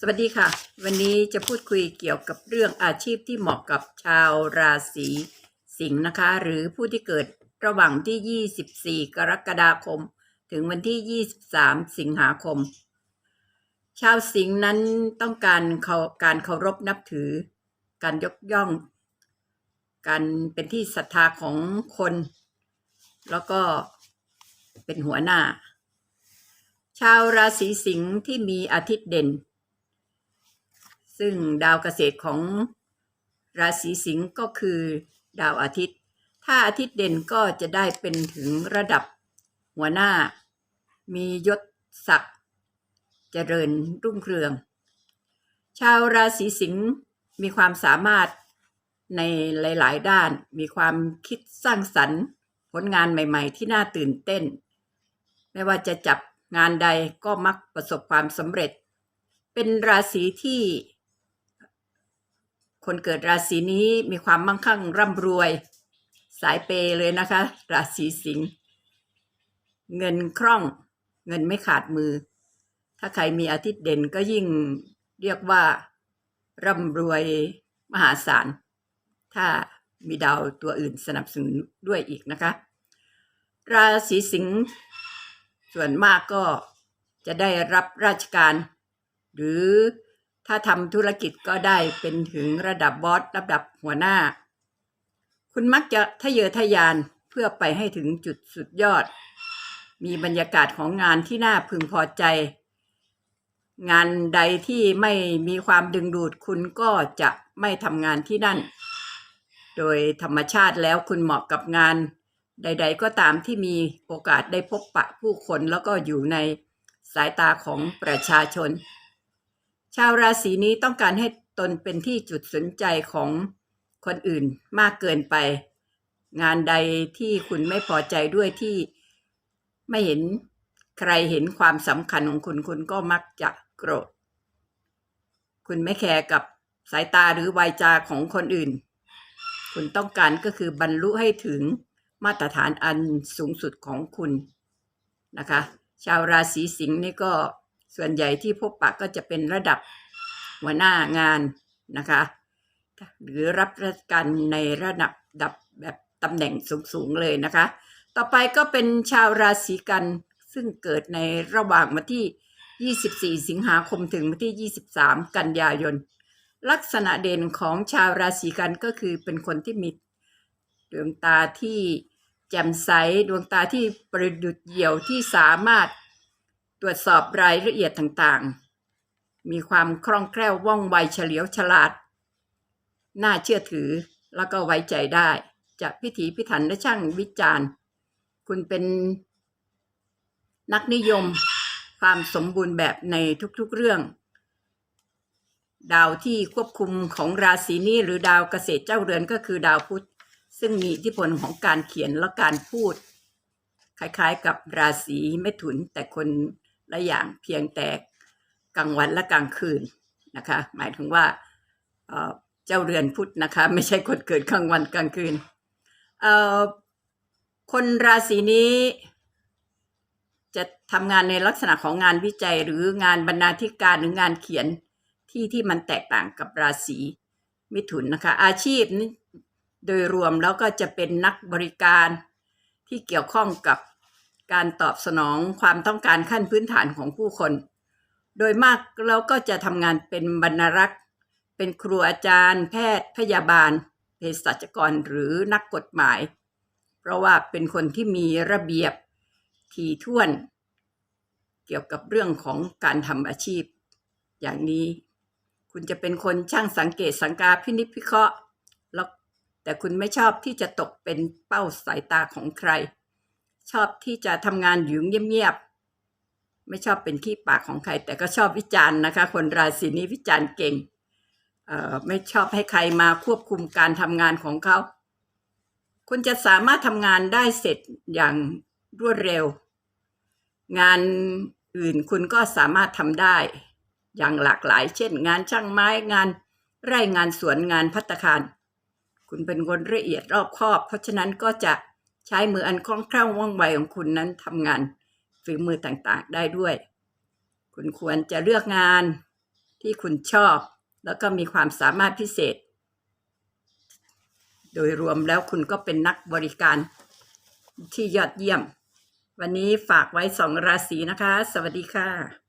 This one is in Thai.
สวัสดีค่ะ วันนี้จะพูดคุยเกี่ยวกับเรื่องอาชีพที่เหมาะกับชาวราศีสิงห์นะคะ หรือผู้ที่เกิดระหว่างที่ 24 กรกฎาคม ถึงวันที่ 23 สิงหาคม ชาวสิงห์นั้นต้องการาการเคารพนับถือ การยกย่อง การเป็นที่ศรัทธาของคน แล้วก็เป็นหัวหน้า ชาวราศีสิงห์ที่มีอาทิตย์เด่น ซึ่งดาวเกษตรของราศีสิงห์ก็คือดาวอาทิตย์ ถ้าอาทิตย์เด่นก็จะได้เป็นถึงระดับหัวหน้า มียศศักดิ์เจริญรุ่งเรือง ชาวราศีสิงห์มีความสามารถในหลาย ๆ ด้าน มีความคิดสร้างสรรค์ผลงานใหม่ ๆ ที่น่าตื่นเต้น ไม่ว่าจะจับงานใดก็มักประสบความสำเร็จ เป็นราศีที่ คนเกิดราศีนี้มีความมั่งคั่งร่ำรวย สายเปย์เลยนะคะ ราศีสิงห์เงินคล่อง เงินไม่ขาดมือ ถ้าใครมีอาทิตย์เด่นก็ยิ่งเรียกว่าร่ำรวยมหาศาล ถ้ามีดาวตัวอื่นสนับสนุนด้วยอีกนะคะ ราศีสิงห์ส่วนมากก็จะได้รับราชการ หรือ ถ้าทำธุรกิจก็ได้เป็นถึงระดับบอสระดับหัวหน้า คุณมักจะทะเยอทะยานเพื่อไปให้ถึงจุดสุดยอด มีบรรยากาศของงานที่น่าพึงพอใจ งานใดที่ไม่มีความดึงดูดคุณก็จะไม่ทำงานที่นั่น โดยธรรมชาติแล้วคุณเหมาะกับงาน ใด ๆ ก็ตามที่มีโอกาสได้พบปะผู้คนแล้วก็อยู่ในสายตาของประชาชน ชาวราศีนี้ต้องการให้ตนเป็นที่จุดสนใจของคนอื่นมากเกินไป งานใดที่คุณไม่พอใจด้วยที่ไม่เห็นใครเห็นความสำคัญของคุณคุณก็มักจะโกรธ คุณไม่แคร์กับสายตาหรือวายจาของคนอื่น คุณต้องการก็คือบรรลุให้ถึงมาตรฐานอันสูงสุดของคุณนะคะ ชาวราศีสิงห์นี่ก็ ส่วนใหญ่ที่พบปะก็จะเป็นระดับหัวหน้างานนะคะ หรือรับราชการในระดับดับแบบตำแหน่งสูงๆเลยนะคะ ต่อไปก็เป็นชาวราศีกันซึ่งเกิดในระหว่างวันที่ 24 สิงหาคมถึงวันที่ 23 กันยายน ลักษณะเด่นของชาวราศีกันก็คือเป็นคนที่มีดวงตาที่แจ่มใสดวงตาที่ประดุดเหี่ยวที่สามารถ ตรวจสอบรายละเอียดต่างๆ มีความคล่องแคล่วว่องไวเฉลียวฉลาด น่าเชื่อถือแล้วก็ไว้ใจได้ จะพิถีพิถันและช่างวิจารณ์ คุณเป็นนักนิยมความสมบูรณ์แบบในทุกๆเรื่อง ดาวที่ควบคุมของราศีนี้หรือดาวเกษตรเจ้าเรือนก็คือดาวพุธซึ่งมีอิทธิพลของการเขียนและการพูด คล้ายๆกับราศีเมถุนแต่คน ละอย่างเพียงแต่กลางวันและกลางคืนนะคะ หมายถึงว่าเจ้าเรือนพุธนะคะไม่ใช่คนเกิดกลางวันกลางคืน คนราศีนี้จะทำงานในลักษณะของงานวิจัยหรืองานบรรณาธิการหรืองานเขียนที่ที่มันแตกต่างกับราศีมิถุนนะคะ อาชีพนี้โดยรวมแล้วก็จะเป็นนักบริการที่เกี่ยวข้องกับ การตอบสนองความต้องการขั้นพื้นฐานของผู้คน โดยมากเราก็จะทำงานเป็นบรรณารักษ์ เป็นครูอาจารย์ แพทย์ พยาบาลเภสัชกรหรือนักกฎหมาย เพราะว่าเป็นคนที่มีระเบียบถี่ถ้วน เกี่ยวกับเรื่องของการทำอาชีพ อย่างนี้ คุณจะเป็นคนช่างสังเกตสังกาพินิจพิเคราะห์แล้วแต่คุณไม่ชอบที่จะตกเป็นเป้าสายตาของใคร ชอบที่จะทำงานอยู่เงียบๆไม่ชอบเป็นขี้ปากของใคร แต่ก็ชอบวิจารณ์นะคะ คนราศีนี้วิจารณ์เก่งไม่ชอบให้ใครมาควบคุมการทำงานของเขา คุณจะสามารถทำงานได้เสร็จอย่างรวดเร็ว งานอื่นคุณก็สามารถทำได้อย่างหลากหลาย เช่น งานช่างไม้งานไร่งานสวนงานพัตตาคาร คุณเป็นคนละเอียดรอบคอบ เพราะฉะนั้นก็จะ ใช้มืออันคล่องแคล่วว่องไวของคุณนั้นทำงานฝีมือต่างๆได้ด้วย คุณควรจะเลือกงานที่คุณชอบ แล้วก็มีความสามารถพิเศษ โดยรวมแล้วคุณก็เป็นนักบริการที่ยอดเยี่ยม วันนี้ฝากไว้สองราศีนะคะ สวัสดีค่ะ